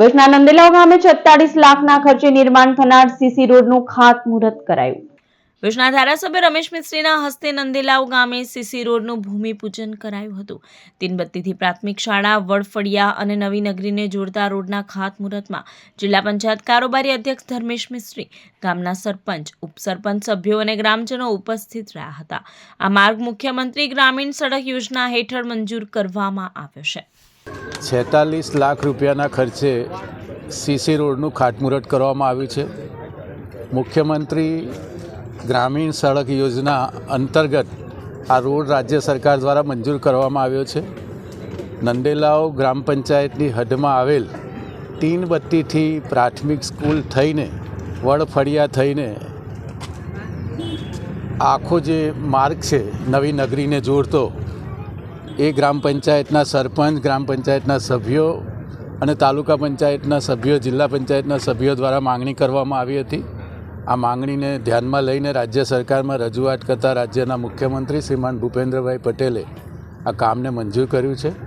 ભુજના નંદેલાવ ગામે છત્તાલીસ લાખના ખર્ચે નિર્માણ થનાર સીસી રોડનું ખાતમુહૂર્ત કરાયું. ભુજના ધારાસભ્ય રમેશ મિસ્ત્રીના હસ્તે નંદેલાવ ગામે સીસી રોડનું ભૂમિપૂજન કરાયું હતું. તીનબત્તીથી પ્રાથમિક શાળા, વડફળિયા અને નવી નગરીને જોડતા રોડના ખાતમુહૂર્તમાં જિલ્લા પંચાયત કારોબારી અધ્યક્ષ ધર્મેશ મિસ્ત્રી, ગામના સરપંચ, ઉપસરપંચ સભ્યો અને ગ્રામજનો ઉપસ્થિત રહ્યા હતા. આ માર્ગ મુખ્યમંત્રી ગ્રામીણ સડક યોજના હેઠળ મંજૂર કરવામાં આવ્યો છે. છેતાલીસ લાખ રૂપિયાના ખર્ચે સીસી રોડનું ખાટમુરટ કરવામાં આવ્યું છે. મુખ્યમંત્રી ગ્રામીણ સડક યોજના અંતર્ગત આ રોડ રાજ્ય સરકાર દ્વારા મંજૂર કરવામાં આવ્યો છે. નંદેલાવ ગ્રામ પંચાયતની હદમાં આવેલ તીનબત્તીથી પ્રાથમિક સ્કૂલ થઈને વડફળિયા થઈને આખો જે માર્ગ છે નવી નગરીને જોડતો એ ગ્રામ પંચાયતના સરપંચ, ગ્રામ પંચાયતના સભ્યો અને તાલુકા પંચાયતના સભ્યો, જિલ્લા પંચાયતના સભ્યો દ્વારા માંગણી કરવામાં આવી હતી. આ માંગણીને ધ્યાનમાં લઈને રાજ્ય સરકારમાં રજૂઆત કરતાં રાજ્યના મુખ્યમંત્રી શ્રીમાન ભૂપેન્દ્રભાઈ પટેલે આ કામને મંજૂર કર્યું છે.